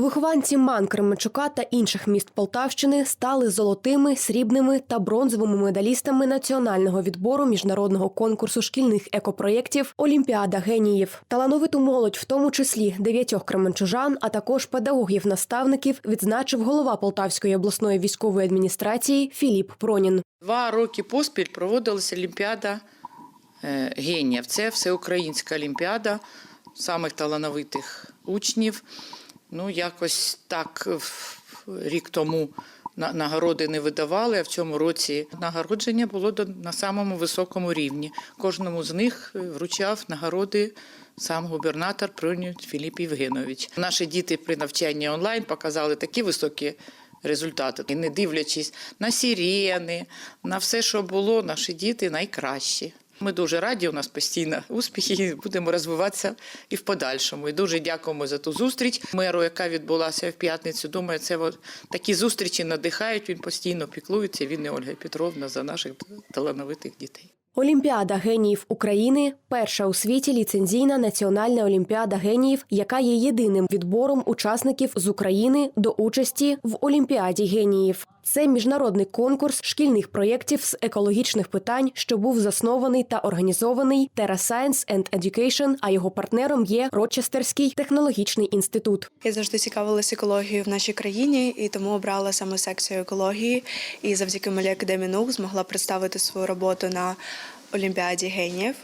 Вихованці Ман Кременчука та інших міст Полтавщини стали золотими, срібними та бронзовими медалістами національного відбору міжнародного конкурсу шкільних екопроєктів Олімпіада геніїв. Талановиту молодь, в тому числі дев'ятьох кременчужан, а також педагогів-наставників, відзначив голова Полтавської обласної військової адміністрації Філіп Пронін. Два роки поспіль проводилася Олімпіада е, геніїв. Це всеукраїнська олімпіада самих талановитих учнів. Ну, якось так рік тому нагороди не видавали, а в цьому році нагородження було на самому високому рівні. Кожному з них е, вручав нагороди сам губернатор Пронін Філіп Євгенович. Наші діти при навчанні онлайн показали такі високі результати. І не дивлячись на сирени, на все, що було, наші діти найкращі. Ми дуже раді, у нас постійно успіхи, будемо розвиватися і в подальшому. І дуже дякуємо за ту зустріч меру, яка відбулася в п'ятницю. Думаю, це от такі зустрічі надихають. Він постійно піклується. Він і Ольга Петровна за наших талановитих дітей. Олімпіада геніїв України перша у світі ліцензійна національна олімпіада геніїв, яка є єдиним відбором учасників з України до участі в Олімпіаді геніїв. Це міжнародний конкурс шкільних проєктів з екологічних питань, що був заснований та організований Terra Science and Education, а його партнером є Рочестерський технологічний інститут. Я завжди цікавилася екологією в нашій країні і тому обрала саме секцію екології. І завдяки Малій академії наук змогла представити свою роботу на Олімпіаді геніїв.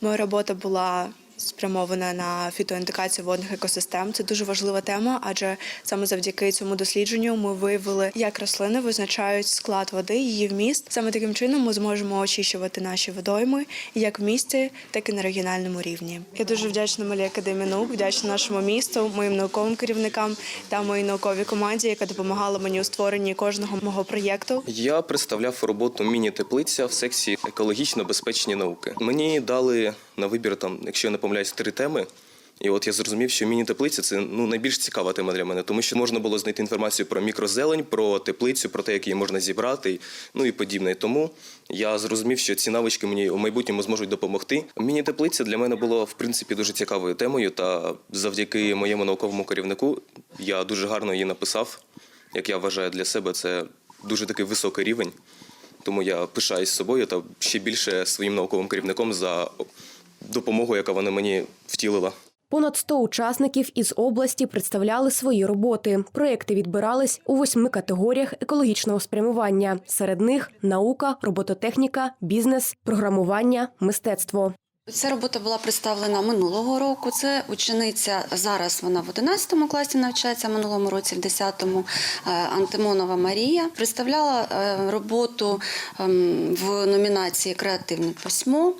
Моя робота була спрямована на фітоіндикацію водних екосистем. Це дуже важлива тема, адже саме завдяки цьому дослідженню ми виявили, як рослини визначають склад води, її вміст. Саме таким чином ми зможемо очищувати наші водойми як в місті, так і на регіональному рівні. Я дуже вдячна Малій академії наук, вдячна нашому місту, моїм науковим керівникам та моїй науковій команді, яка допомагала мені у створенні кожного мого проєкту. Я представляв роботу міні-теплиця в секції екологічно безпечні науки. Мені дали на вибір там, якщо я не помиляюсь, три теми. І от я зрозумів, що міні-теплиця це ну найбільш цікава тема для мене, тому що можна було знайти інформацію про мікрозелень, про теплицю, про те, як її можна зібрати, ну і подібне. Тому я зрозумів, що ці навички мені у майбутньому зможуть допомогти. Міні-теплиця для мене було в принципі дуже цікавою темою. Та завдяки моєму науковому керівнику я дуже гарно її написав. Як я вважаю для себе, це дуже такий високий рівень. Тому я пишаюсь собою та ще більше своїм науковим керівником за допомогу, яка вона мені втілила. Понад 100 учасників із області представляли свої роботи. Проекти відбирались у восьми категоріях екологічного спрямування. Серед них наука, робототехніка, бізнес, програмування, мистецтво. Ця робота була представлена минулого року. Це учениця зараз. Вона в 11 класі навчається, минулому році в 10-му, е, Антимонова Марія. Представляла е, роботу ем, в номінації Креативне письмо.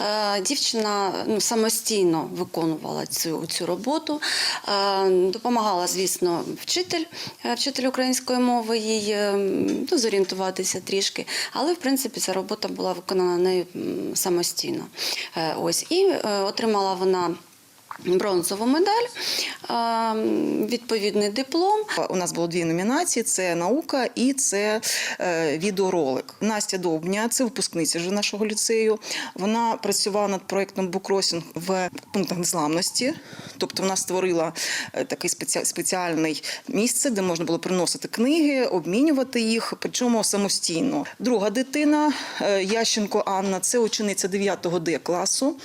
Е, Дівчина ну, самостійно виконувала цю, цю роботу. Допомагала, звісно, вчитель, вчитель української мови їй ну, зорієнтуватися трішки. Але в принципі ця робота була виконана нею самостійно. Ось і е, отримала вона. Бронзову медаль, відповідний диплом. У нас було дві номінації: це наука і це е, відеоролик. Настя Довбня, це випускниця вже нашого ліцею. Вона працювала над проєктом Букросінг в пунктах незламності. Тобто вона створила е, таке спеціальне місце, де можна було приносити книги, обмінювати їх, причому самостійно. Друга дитина е, Ященко Анна, це учениця 9 Д класу.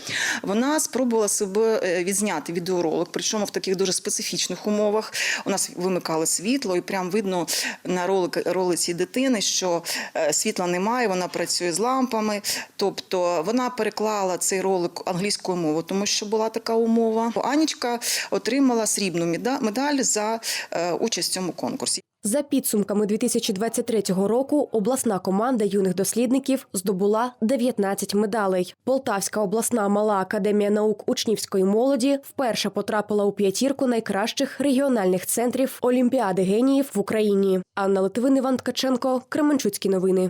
Вона спробувала себе е, відзняти відеоролик, причому в таких дуже специфічних умовах. У нас вимикали світло, і прям видно на ролик, ролиці дитини, що е, світла немає, вона працює з лампами. Тобто вона переклала цей ролик англійською мовою, тому що була така умова. Анічка отримала срібну медаль за е, участь в цьому конкурсі. За підсумками 2023 року обласна команда юних дослідників здобула 19 медалей. Полтавська обласна мала академія наук учнівської молоді вперше потрапила у п'ятірку найкращих регіональних центрів Олімпіади геніїв в Україні. Анна Литвин, Іван Ткаченко, Кременчуцькі новини.